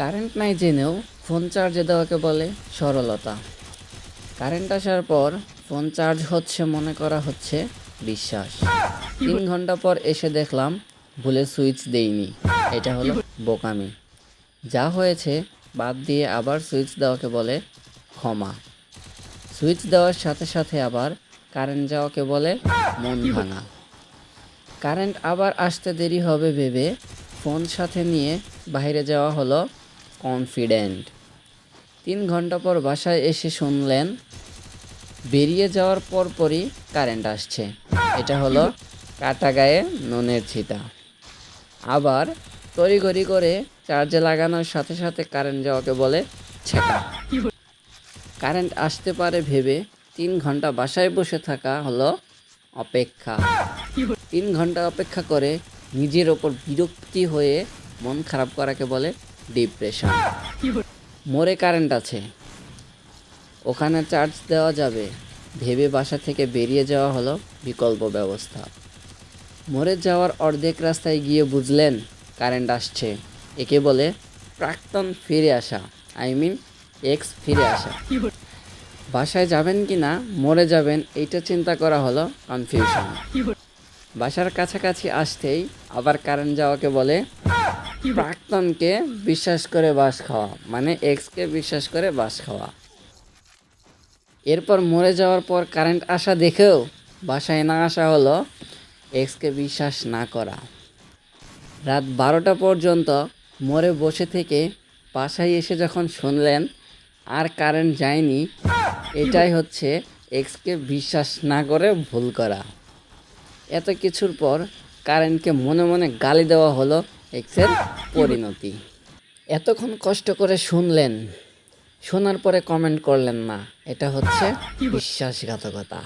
Current নাই জেনেও phone চার্জে দেওয়াকে বলে সরলতা। কারেন্ট আসার পর ফোন চার্জ হচ্ছে মনে করা হচ্ছে বিশ্বাস। তিন ঘণ্টা পর এসে দেখলাম ভুলে সুইচ দেইনি। এটা হলো বোকামি। যা হয়েছে বাদ দিয়ে আবার সুইচ দেওয়াকে বলে ক্ষমা। সুইচ দেওয়ার সাথে সাথে আবার কারেন্ট যাওয়াকে বলে মন ভাঙা। কারেন্ট আবার আসতে দেরি হবে ভেবে ফোন সাথে নিয়ে বাইরে যাওয়া হলো কনফিডেন্ট তিন ঘণ্টা পর বাসায় এসে শুনলেন, বেরিয়ে যাওয়ার পরপরই কারেন্ট আসছে। এটা হলো কাটা গায়ে নুনের ছিতা আবার তড়িঘড়ি করে চার্জে লাগানোর সাথে সাথে কারেন্ট যাওয়াকে বলে ছেঁকা। কারেন্ট আসতে পারে ভেবে তিন ঘণ্টা বাসায় বসে থাকা হলো অপেক্ষা। তিন ঘণ্টা অপেক্ষা করে নিজের ওপর বিরক্তি হয়ে মন খারাপ করাকে বলে ডিপ্রেশন। মোড়ে কারেন্ট আছে। ওখানে চার্জ দেওয়া যাবে। ভেবে বাসা থেকে বেরিয়ে যাওয়া হলো বিকল্প ব্যবস্থা। মোড়ে যাওয়ার অর্ধেক রাস্তায় গিয়ে বুঝলেন কারেন্ট আসছে। একে বলে প্রাক্তন ফিরে আসা, আই মিন এক্স ফিরে আসা। বাসায় যাবেন কি না, মরে যাবেন, এইটা চিন্তা করা হলো কনফিউশন বাসার কাছাকাছি আসতেই আবার কারেন্ট যাওয়াকে বলে প্রাক্তনকে বিশ্বাস করে বাস খাওয়া মানে এক্সকে বিশ্বাস করে বাস খাওয়া। এরপর মরে যাওয়ার পর কারেন্ট আসা দেখেও বাসায় না আসা হলো এক্সকে বিশ্বাস না করা। রাত বারোটা পর্যন্ত মরে বসে থেকে বাসায় এসে যখন শুনলেন, আর কারেন্ট যায়নি, এটাই হচ্ছে এক্সকে বিশ্বাস না করে ভুল করা। এত কিছুর পর কারেন্টকে মনে মনে গালি দেওয়া হলো এক্সের পরিণতি। এতক্ষণ কষ্ট করে শুনলেন শোনার পরে কমেন্ট করলেন না। এটা হচ্ছে বিশ্বাসঘাতকতা।